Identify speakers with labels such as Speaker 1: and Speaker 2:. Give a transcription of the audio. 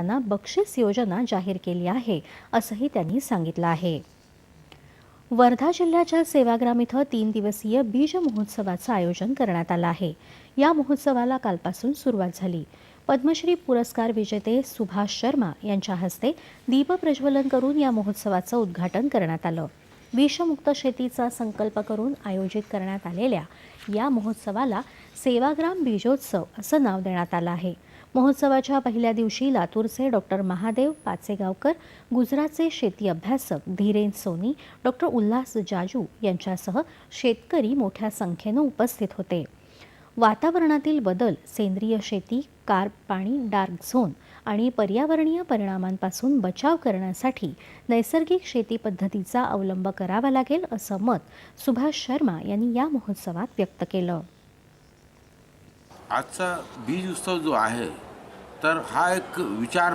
Speaker 1: यांना बक्षीस योजना जाहीर केली आहे असंही त्यांनी सांगितलं आहे. वर्धा जिल्ह्याच्या सेवाग्राम इथं तीन दिवसीय बीज महोत्सवाचं आयोजन करण्यात आलं आहे. या महोत्सवाला कालपासून सुरुवात झाली. पद्मश्री पुरस्कार विजेते सुभाष शर्मा यांच्या हस्ते दीपप्रज्वलन करून या महोत्सवाचं उद्घाटन करण्यात आलं. विषमुक्त शेतीचा संकल्प करून आयोजित करण्यात आलेल्या या महोत्सवाला सेवाग्राम बीजोत्सव असं नाव देण्यात आलं आहे. महोत्सवाच्या पहिल्या दिवशी लातूरचे डॉक्टर महादेव पाचेगावकर गुजरातचे शेती अभ्यासक धीरेन सोनी डॉक्टर उल्हास जाजू यांच्यासह शेतकरी मोठ्या संख्येनं उपस्थित होते. वातावरणातील बदल सेंद्रिय शेती कार पाणी डार्क झोन आणि पर्यावरणीय परिणामांपासून बचाव करण्यासाठी नैसर्गिक शेती पद्धतीचा अवलंब करावा लागेल असं मत सुभाष शर्मा यांनी या महोत्सवात व्यक्त केलं.
Speaker 2: आजचा बीज उत्सव जो आहे तर हा एक विचार